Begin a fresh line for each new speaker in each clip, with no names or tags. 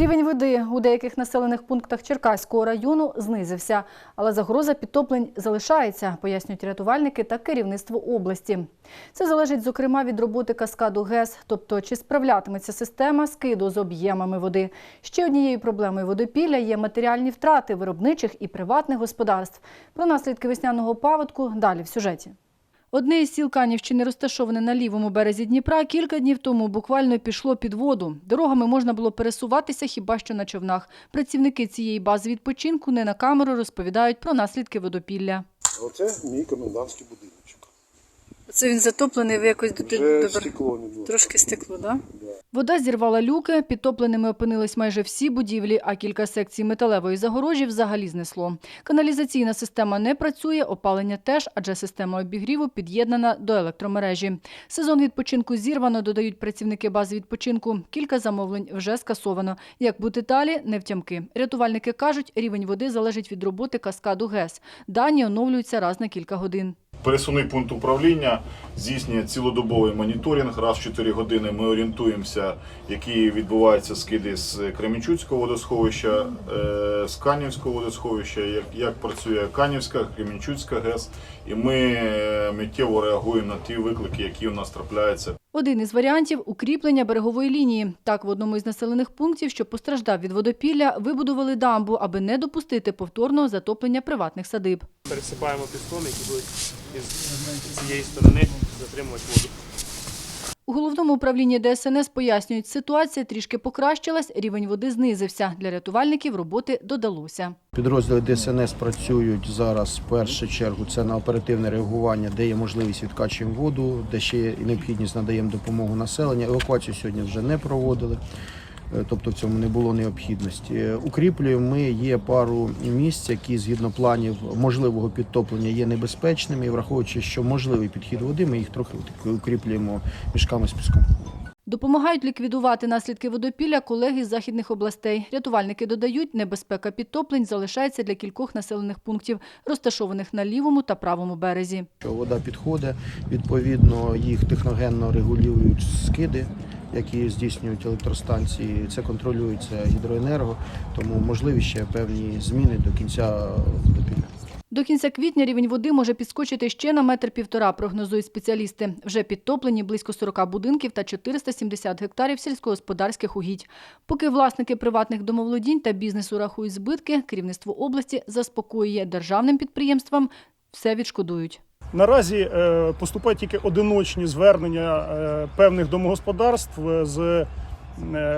Рівень води у деяких населених пунктах Черкаського району знизився, але загроза підтоплень залишається, пояснюють рятувальники та керівництво області. Це залежить, зокрема, від роботи каскаду ГЕС, тобто чи справлятиметься система скиду з об'ємами води. Ще однією проблемою водопілля є матеріальні втрати виробничих і приватних господарств. Про наслідки весняного паводку далі в сюжеті. Одне із сіл Канівщини, розташоване на лівому березі Дніпра, кілька днів тому буквально пішло під воду. Дорогами можна було пересуватися хіба що на човнах. Працівники цієї бази відпочинку не на камеру розповідають про наслідки водопілля.
Оце мій комендантський будиночок.
Оце він затоплений, ви якось
Вже стекло не було.
трошки стекло, так? Вода зірвала люки, підтопленими опинились майже всі будівлі, а кілька секцій металевої загорожі взагалі знесло. Каналізаційна система не працює, опалення теж, адже система обігріву під'єднана до електромережі. Сезон відпочинку зірвано, додають працівники бази відпочинку. Кілька замовлень вже скасовано. Як бути далі, не втямки. Рятувальники кажуть, рівень води залежить від роботи каскаду ГЕС. Дані оновлюються раз на кілька годин.
Пересувний пункт управління здійснює цілодобовий моніторинг. Раз в 4 години ми орієнтуємося, які відбуваються скиди з Кременчуцького водосховища, е, з Канівського водосховища, як, як працює Канівська, Кременчуцька ГЕС. І ми е, миттєво реагуємо на ті виклики, які у нас трапляються.
Один із варіантів – укріплення берегової лінії. Так, в одному із населених пунктів, що постраждав від водопілля, вибудували дамбу, аби не допустити повторного затоплення приватних садиб.
пересипаємо пістони, які будуть із цієї сторони затримувати воду.
У головному управлінні ДСНС пояснюють, ситуація трішки покращилась, рівень води знизився. Для рятувальників роботи додалося.
Підрозділи ДСНС працюють зараз в першу чергу. Це на оперативне реагування, де є можливість відкачуємо воду, де ще є необхідність надаємо допомогу населенню. Евакуацію сьогодні вже не проводили. Е, Тобто в цьому не було необхідності. Е, Укріплюємо ми є пару місць, які згідно планів можливого підтоплення є небезпечними. І враховуючи, що можливий підхід води, ми їх трохи укріплюємо мішками з піском.
Допомагають ліквідувати наслідки водопілля колеги з західних областей. Рятувальники додають, небезпека підтоплень залишається для кількох населених пунктів, розташованих на лівому та правому березі.
Вода підходить, відповідно їх техногенно регулюють скиди, які здійснюють електростанції. Це контролюється гідроенерго, тому можливі ще певні зміни до кінця водопілля.
До кінця квітня рівень води може підскочити ще на метр півтора, прогнозують спеціалісти. Вже підтоплені близько 40 будинків та 470 гектарів сільськогосподарських угідь. Поки власники приватних домоволодінь та бізнесу рахують збитки, керівництво області заспокоює державним підприємствам все відшкодують.
Наразі е, поступають тільки одиночні звернення е, певних домогосподарств е, з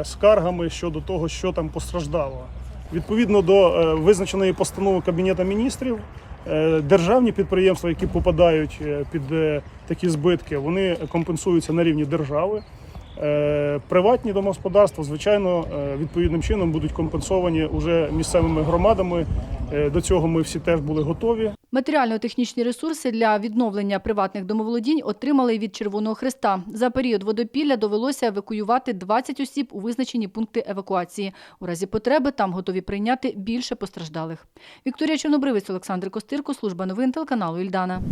скаргами щодо того, що там постраждало. Відповідно до визначеної постанови Кабінету міністрів, державні підприємства, які попадають під такі збитки, вони компенсуються на рівні держави. Приватні домогосподарства, звичайно, відповідним чином будуть компенсовані уже місцевими громадами. Е, До цього ми всі теж були готові.
Матеріально-технічні ресурси для відновлення приватних домоволодінь отримали від Червоного Христа. За період водопілля довелося евакуювати 20 осіб у визначені пункти евакуації. У разі потреби там готові прийняти більше постраждалих. Вікторія Чорнобривець, Олександр Костирко, служба новин телеканалу Ільдана.